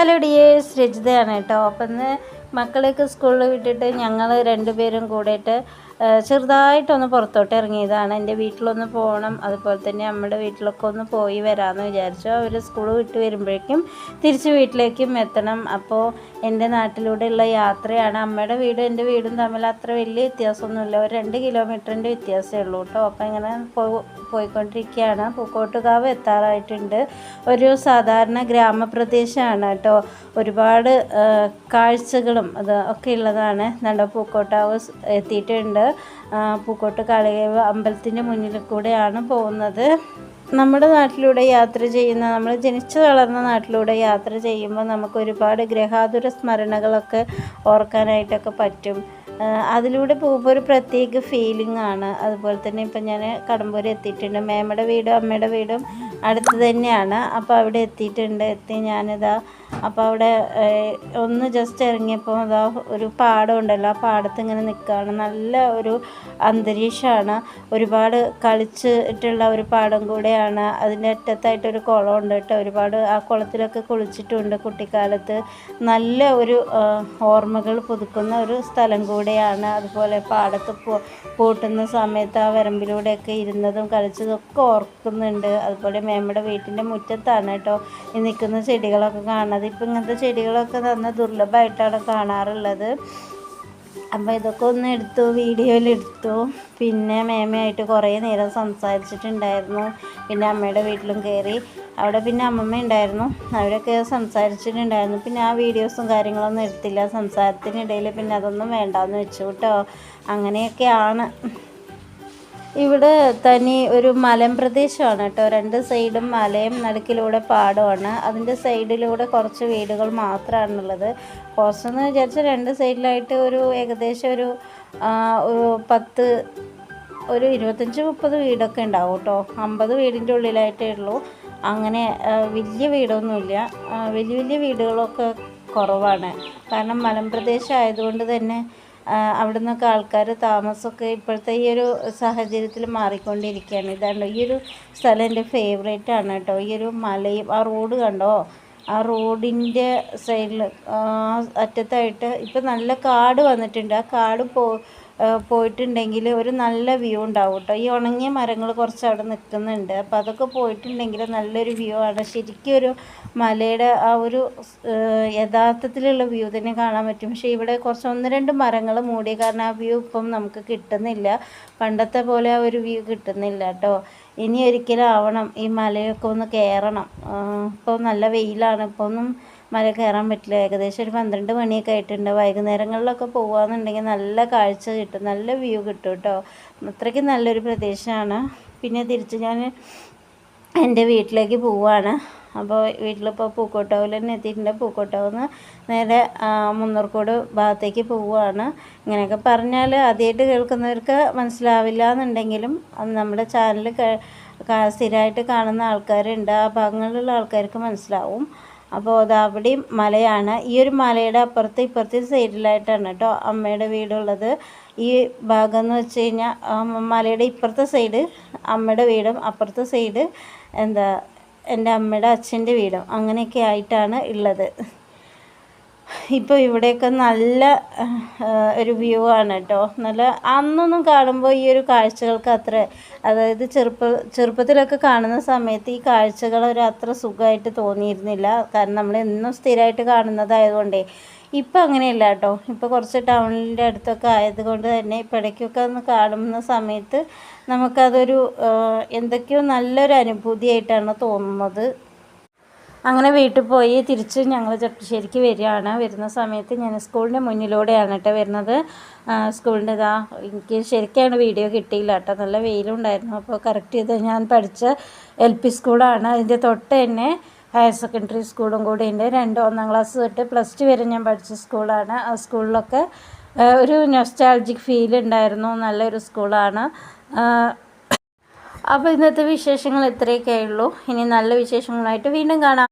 Hello dears രജിതയാണ് കേട്ടോ. അപ്പം ഇന്ന് മക്കളെയൊക്കെ സ്കൂളിൽ വിട്ടിട്ട് ഞങ്ങൾ രണ്ടുപേരും കൂടിയിട്ട് ചെറുതായിട്ടൊന്ന് പുറത്തോട്ട് ഇറങ്ങിയതാണ്. എന്റെ വീട്ടിലൊന്ന് പോകണം. അതുപോലെ തന്നെ നമ്മുടെ വീട്ടിലൊക്കെ ഒന്ന് പോയി വരാമെന്ന് വിചാരിച്ചു. അവർ സ്കൂൾ വിട്ട് വരുമ്പോഴേക്കും തിരിച്ച് വീട്ടിലേക്കും എത്തണം. അപ്പോൾ എന്റെ നാട്ടിലൂടെയുള്ള യാത്രയാണ്. അമ്മയുടെ വീടും എന്റെ വീടും തമ്മിൽ അത്ര വലിയ വ്യത്യാസമൊന്നുമില്ല. ഒരു രണ്ട് കിലോമീറ്ററിന്റെ വ്യത്യാസമേ ഉള്ളൂ കേട്ടോ. അപ്പോൾ ഇങ്ങനെ പോയിക്കൊണ്ടിരിക്കുകയാണ്. പൂക്കോട്ടുകാവ് എത്താറായിട്ടുണ്ട്. ഒരു സാധാരണ ഗ്രാമപ്രദേശമാണ് കേട്ടോ. ഒരുപാട് കാഴ്ചകളും അത് ഒക്കെ ഉള്ളതാണ്. നല്ല പൂക്കോട്ടാവ് എത്തിയിട്ടുണ്ട്. പൂക്കോട്ട് കളയവ് അമ്പലത്തിന്റെ മുന്നിൽ കൂടെയാണ് പോകുന്നത്. നമ്മുടെ നാട്ടിലൂടെ യാത്ര ചെയ്യുന്ന നമ്മൾ ജനിച്ചു വളർന്ന നാട്ടിലൂടെ യാത്ര ചെയ്യുമ്പോൾ നമുക്ക് ഒരുപാട് ഗ്രഹാതുര സ്മരണകളൊക്കെ ഓർക്കാനായിട്ടൊക്കെ പറ്റും. അതിലൂടെ പോകുമ്പോൾ ഒരു പ്രത്യേക ഫീലിംഗ് ആണ്. അതുപോലെ തന്നെ ഇപ്പം ഞാൻ കടമ്പൂർ എത്തിയിട്ടുണ്ട്. മേമ്മയുടെ വീടും അമ്മയുടെ വീടും അടുത്ത് തന്നെയാണ്. അപ്പോൾ അവിടെ എത്തിയിട്ടുണ്ട്. എത്തി ഞാനിതാ അപ്പോൾ അവിടെ ഒന്ന് ജസ്റ്റ് ഇറങ്ങിയപ്പോൾ അതാ ഒരു പാടം ഉണ്ടല്ലോ. ആ പാടത്ത് ഇങ്ങനെ നിൽക്കുകയാണ് നല്ല ഒരു അന്തരീക്ഷമാണ് ഒരുപാട് കളിച്ചിട്ടുള്ള ഒരു പാടം കൂടെയാണ്. അതിന്റെ അറ്റത്തായിട്ടൊരു കുളം ഉണ്ട് കേട്ടോ. ഒരുപാട് ആ കുളത്തിലൊക്കെ കുളിച്ചിട്ടുണ്ട് കുട്ടിക്കാലത്ത്. നല്ല ഒരു ഓർമ്മകൾ പുതുക്കുന്ന ഒരു സ്ഥലം കൂടെയാണ്. അതുപോലെ പാടത്ത് പോ പൂട്ടുന്ന സമയത്ത് ആ വരമ്പിലൂടെയൊക്കെ ഇരുന്നതും കളിച്ചതും ഒക്കെ ഓർക്കുന്നുണ്ട്. അതുപോലെ മേമ്മയുടെ വീട്ടിന്റെ മുറ്റത്താണ് കേട്ടോ. ഈ നിൽക്കുന്ന ചെടികളൊക്കെ കാണുന്നത്. ഇപ്പം ഇങ്ങനത്തെ ചെടികളൊക്കെ നന്ന ദുർലഭമായിട്ടാണ് കാണാറുള്ളത്. അപ്പോൾ ഇതൊക്കെ ഒന്ന് എടുത്തു വീഡിയോയിലെടുത്തു പിന്നെ മേമയായിട്ട് കുറേ നേരം സംസാരിച്ചിട്ടുണ്ടായിരുന്നു. പിന്നെ അമ്മയുടെ വീട്ടിലും കയറി. അവിടെ പിന്നെ അമ്മമ്മ ഉണ്ടായിരുന്നു. അവരൊക്കെ സംസാരിച്ചിട്ടുണ്ടായിരുന്നു. പിന്നെ ആ വീഡിയോസും കാര്യങ്ങളൊന്നും എടുത്തില്ല. സംസാരത്തിനിടയിൽ പിന്നെ അതൊന്നും വേണ്ടാന്ന് വെച്ചു കേട്ടോ. അങ്ങനെയൊക്കെയാണ്. ഇവിടെ തനി ഒരു മലം പ്രദേശമാണ് കേട്ടോ. രണ്ട് സൈഡും മലയും നടുക്കിലൂടെ പാടമാണ് അതിന്റെ സൈഡിലൂടെ കുറച്ച് വീടുകൾ മാത്രമാണുള്ളത്. കുറച്ചെന്ന് വിചാരിച്ചാൽ രണ്ട് സൈഡിലായിട്ട് ഒരു ഏകദേശം ഒരു പത്ത് ഒരു ഇരുപത്തഞ്ച് മുപ്പത് വീടൊക്കെ ഉണ്ടാവും കേട്ടോ. അമ്പത് വീടിന്റെ ഉള്ളിലായിട്ടേ ഉള്ളൂ. അങ്ങനെ വലിയ വീടൊന്നുമില്ല. വലിയ വലിയ വീടുകളൊക്കെ കുറവാണ്. കാരണം മലമ്പ്രദേശം ആയതുകൊണ്ട് തന്നെ അവിടെ നിന്നൊക്കെ ആൾക്കാർ താമസമൊക്കെ ഇപ്പോഴത്തെ ഈ ഒരു സാഹചര്യത്തിൽ മാറിക്കൊണ്ടിരിക്കുകയാണ്. ഇതാണ് ഈ ഒരു സ്ഥലം എന്റെ ഫേവറേറ്റ് ആണ് കേട്ടോ. ഈ ഒരു മലയും ആ റോഡ് കണ്ടോ? ആ റോഡിന്റെ സൈഡിൽ അറ്റത്തായിട്ട് ഇപ്പം നല്ല കാട് വന്നിട്ടുണ്ട്. ആ കാട് പോ പോയിട്ടുണ്ടെങ്കിൽ ഒരു നല്ല വ്യൂ ഉണ്ടാവും കേട്ടോ ഈ ഉണങ്ങിയ മരങ്ങൾ കുറച്ച് അവിടെ നിൽക്കുന്നുണ്ട്. അപ്പോൾ അതൊക്കെ പോയിട്ടുണ്ടെങ്കിൽ നല്ലൊരു വ്യൂ ആണ്. ശരിക്കും ഒരു മലയുടെ ആ ഒരു യഥാർത്ഥത്തിലുള്ള വ്യൂ തന്നെ കാണാൻ പറ്റും. പക്ഷേ ഇവിടെ കുറച്ച് ഒന്ന് രണ്ട് മരങ്ങൾ മൂടിയ കാരണം ആ വ്യൂ ഇപ്പം നമുക്ക് കിട്ടുന്നില്ല. പണ്ടത്തെ പോലെ ആ ഒരു വ്യൂ കിട്ടുന്നില്ല കേട്ടോ ഇനി ഒരിക്കലും ആവണം ഈ മലയൊക്കെ ഒന്ന് കയറണം ഇപ്പോൾ നല്ല വെയിലാണ്. ഇപ്പോൾ ഒന്നും മല കയറാൻ പറ്റില്ല. ഏകദേശം ഒരു പന്ത്രണ്ട് മണിയൊക്കെ ആയിട്ടുണ്ട്. വൈകുന്നേരങ്ങളിലൊക്കെ പോകുകയെന്നുണ്ടെങ്കിൽ നല്ല കാഴ്ച കിട്ടും. നല്ല വ്യൂ കിട്ടും കേട്ടോ അത്രയ്ക്ക് നല്ലൊരു പ്രദേശമാണ്. പിന്നെ തിരിച്ച് ഞാൻ എന്റെ വീട്ടിലേക്ക് പോവാണ്. അപ്പോൾ വീട്ടിലിപ്പോൾ പൂക്കോട്ടാവിൽ തന്നെ എത്തിയിട്ടുണ്ട്. പൂക്കോട്ടാവിൽ നിന്ന് നേരെ മുന്നൂർക്കോട് ഭാഗത്തേക്ക് പോവുകയാണ് ഇങ്ങനെയൊക്കെ പറഞ്ഞാൽ ആദ്യമായിട്ട് കേൾക്കുന്നവർക്ക് മനസ്സിലാവില്ല എന്നുണ്ടെങ്കിലും നമ്മുടെ ചാനൽ സ്ഥിരമായിട്ട് കാണുന്ന ആൾക്കാരുണ്ട്. ആ ഭാഗങ്ങളിലുള്ള ആൾക്കാർക്ക് മനസ്സിലാവും. അപ്പോൾ അത് അവിടെയും മലയാണ്. ഈ ഒരു മലയുടെ അപ്പുറത്ത് ഇപ്പുറത്തെ സൈഡിലായിട്ടാണ് കേട്ടോ അമ്മയുടെ വീടുള്ളത്. ഈ ഭാഗം എന്ന് വെച്ച് കഴിഞ്ഞാൽ മലയുടെ ഇപ്പുറത്തെ സൈഡ് അമ്മയുടെ വീടും അപ്പുറത്തെ സൈഡ് എന്താ എന്റെ അമ്മയുടെ അച്ഛന്റെ വീടും. അങ്ങനെയൊക്കെ ആയിട്ടാണ് ഉള്ളത്. ഇപ്പോൾ ഇവിടെയൊക്കെ നല്ല ഒരു വ്യൂ ആണ് കേട്ടോ നല്ല അന്നൊന്നും കാണുമ്പോൾ ഈ ഒരു കാഴ്ചകൾക്ക് അത്ര അതായത് ചെറുപ്പ ചെറുപ്പത്തിലൊക്കെ കാണുന്ന സമയത്ത് ഈ കാഴ്ചകൾ ഒരു അത്ര സുഖമായിട്ട് തോന്നിയിരുന്നില്ല. കാരണം നമ്മൾ എന്നും സ്ഥിരമായിട്ട് കാണുന്നതായതുകൊണ്ടേ. ഇപ്പം അങ്ങനെയല്ല കേട്ടോ ഇപ്പോൾ കുറച്ച് ടൗണിന്റെ അടുത്തൊക്കെ ആയതുകൊണ്ട് തന്നെ ഇടയ്ക്കൊക്കെ ഒന്ന് കാണുന്ന സമയത്ത് നമുക്കതൊരു എന്തൊക്കെയോ നല്ലൊരു അനുഭൂതിയായിട്ടാണ് തോന്നുന്നത്. അങ്ങനെ വീട്ടിൽ പോയി തിരിച്ച് ഞങ്ങൾ ചട്ടിശ്ശേരിക്ക് വരികയാണ്. വരുന്ന സമയത്ത് ഞാൻ സ്കൂളിന്റെ മുന്നിലൂടെയാണ് കേട്ടോ വരുന്നത്. സ്കൂളിന്റെ ഇതാ എനിക്ക് ശരിക്കാണ് വീഡിയോ കിട്ടിയില്ല കേട്ടോ. നല്ല വെയിലുണ്ടായിരുന്നു. അപ്പോൾ കറക്റ്റ് ചെയ്ത് ഞാൻ പഠിച്ച എൽ പി സ്കൂളാണ്. അതിന്റെ തൊട്ട് തന്നെ ഹയർ സെക്കൻഡറി സ്കൂളും കൂടി ഉണ്ട്. രണ്ട് ഒന്നാം ക്ലാസ് തൊട്ട് പ്ലസ് ടു വരെ ഞാൻ പഠിച്ച സ്കൂളാണ്. ആ സ്കൂളിലൊക്കെ ഒരു നൊസ്റ്റാൾജിക് ഫീൽ ഉണ്ടായിരുന്നു. നല്ലൊരു സ്കൂളാണ്. അപ്പോൾ ഇന്നത്തെ വിശേഷങ്ങൾ ഇത്രയൊക്കെ ഉള്ളൂ. ഇനി നല്ല വിശേഷങ്ങളായിട്ട് വീണ്ടും കാണാം.